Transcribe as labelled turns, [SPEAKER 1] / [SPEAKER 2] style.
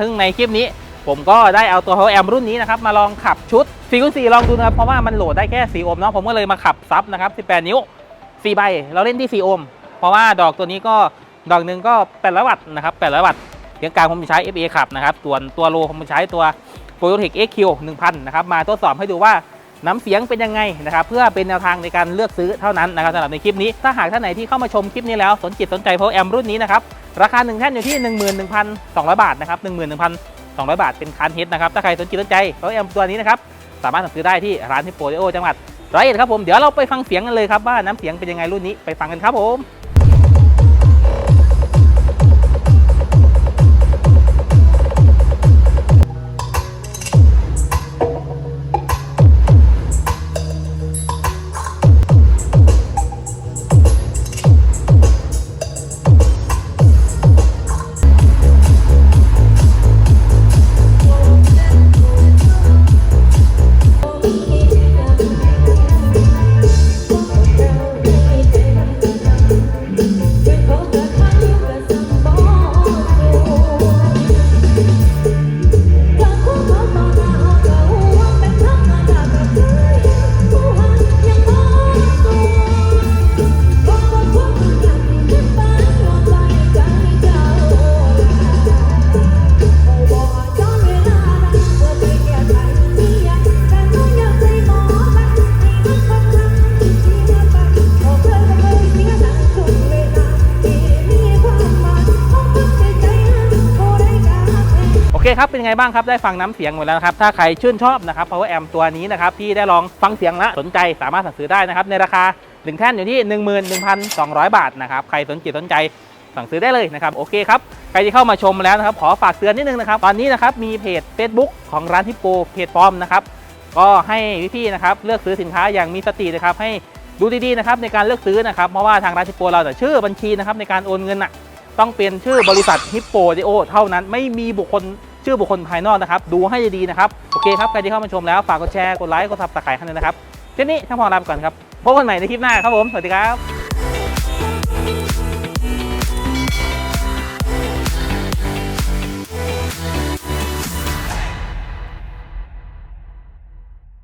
[SPEAKER 1] ซึ่งในคลิปนี้ผมก็ได้เอาตัวเขาแอมรุ่นนี้นะครับมาลองขับชุด4คูณ4ลองดูนะครับเพราะว่ามันโหลดได้แค่ 4 โอห์มเนาะผมก็เลยมาขับซับนะครับ 18 นิ้ว 4 ใบ เราเล่นที่ 4 โอห์มเพราะว่าดอกตัวนี้ก็ดอกหนึ่งก็800วัตต์นะครับ800วัตต์เสียงกลางผมใช้ FA ขับนะครับส่วนตัวโลผมใช้ตัว p o y o t e c XQ 1000 นะครับมาทดสอบให้ดูว่า น้ำเสียงเป็นยังไงนะครับเพื่อเป็นแนวทางในการเลือกซื้อเท่านั้นนะครับสำหรับในคลิปนี้ถ้าหากท่านไหนที่เข้ามาชมคลิปนี้แล้วสนจิตสนใจ Power Amp รุ่นนี้นะครับราคา1แท่นอยู่ที่ 11,200 บาทนะครับ11,200 บาทเป็นคันเฮดนะครับถ้าใครสนจิตสนใจ Power Amp ตัวนี้นะครับสามารถสั่งซื้อได้ที่ร้านที่โปรดิโอจังหวัดร้อยเอ็ดครับผมเดี๋ยวเราไปฟังเสียงกันเลยครับว่าน้ำเสียงเป็นยังไงรุ่นนี้ไปฟังกันครับผม เคครับเป็นไงบ้างครับได้ฟังน้ำเสียงหมดแล้วครับถ้าใครชื่นชอบนะครับ Power Amp ตัวนี้นะครับที่ได้ลองฟังเสียงแล้วสนใจสามารถสั่งซื้อได้นะครับในราคา1แท่นอยู่ที่ 11,200 บาทนะครับใครสนจิตสนใจสั่งซื้อได้เลยนะครับโอเคครับใครที่เข้ามาชมแล้วนะครับขอฝากเตือนนิดนึงนะครับตอนนี้นะครับมีเพจ Facebook ของร้านทิปโปเพจฟอร์มนะครับก็ให้พี่ๆนะครับเลือกซื้อสินค้าอย่างมีสตินะครับให้ดูดีๆนะครับในการเลือกซื้อนะครับเพราะว่าทางร้านทิปโปเราแต่ชื่อบัญชีนะครับในการโอนเงินน่ะต้องเป็นชื่อบริษัทฮิปโปดิโอเท่านั้นไม่มีบุคคล ชื่อบุคคลภายนอกนะครับ ดูให้ดีนะครับ โอเคครับ ใครที่เข้ามาชมแล้ว ฝากกดแชร์ กดไลค์ กดซับสไครต์ให้ด้วยนะครับทีนี้ช่างพอลาไปก่อนครับ พบกันใหม่ในคลิปหน้าครับผม สวัสดีครับ